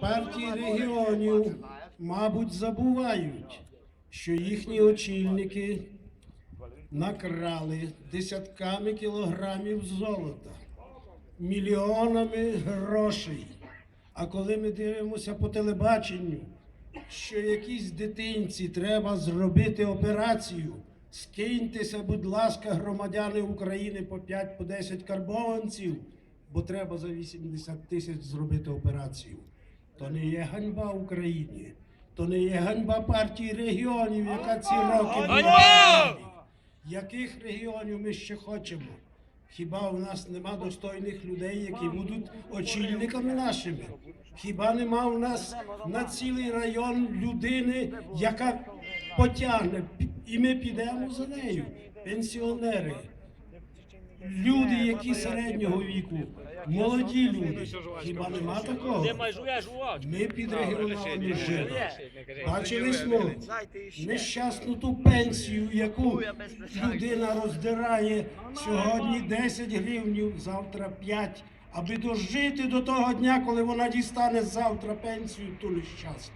Партії регіонів, мабуть, забувають, що їхні очільники накрали десятками кілограмів золота, мільйонами грошей. А коли ми дивимося по телебаченню, що якійсь дитинці треба зробити операцію, скиньтеся, будь ласка, громадяни України по 5 по 10 карбованців, бо треба за 80 тисяч зробити операцію. То не є ганьба Україні, то не є ганьба партії регіонів, яка ці роки була. Яких регіонів ми ще хочемо? Хіба у нас нема достойних людей, які будуть очільниками нашими? Хіба нема у нас на цілий район людини, яка потягне, і ми підемо за нею? Пенсіонери, люди, які середнього віку, молоді люди. Хіба нема такого? Ми під регіоналами жили. Бачили smo нещасну ту пенсію, яку людина роздирає сьогодні 10 гривнів, завтра 5, аби дожити до того дня, коли вона дістане завтра пенсію, ту нещасну.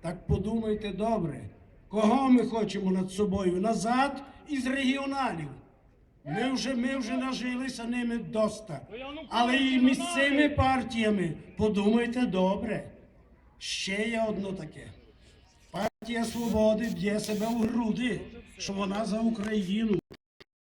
Так подумайте добре, кого ми хочемо над собою? Назад із регіоналів. Ми вже, ми вже нажилися ними доста. Але і місцевими партіями подумайте добре. Ще є одно таке. Партія Свободи б'є себе у груди, що вона за Україну.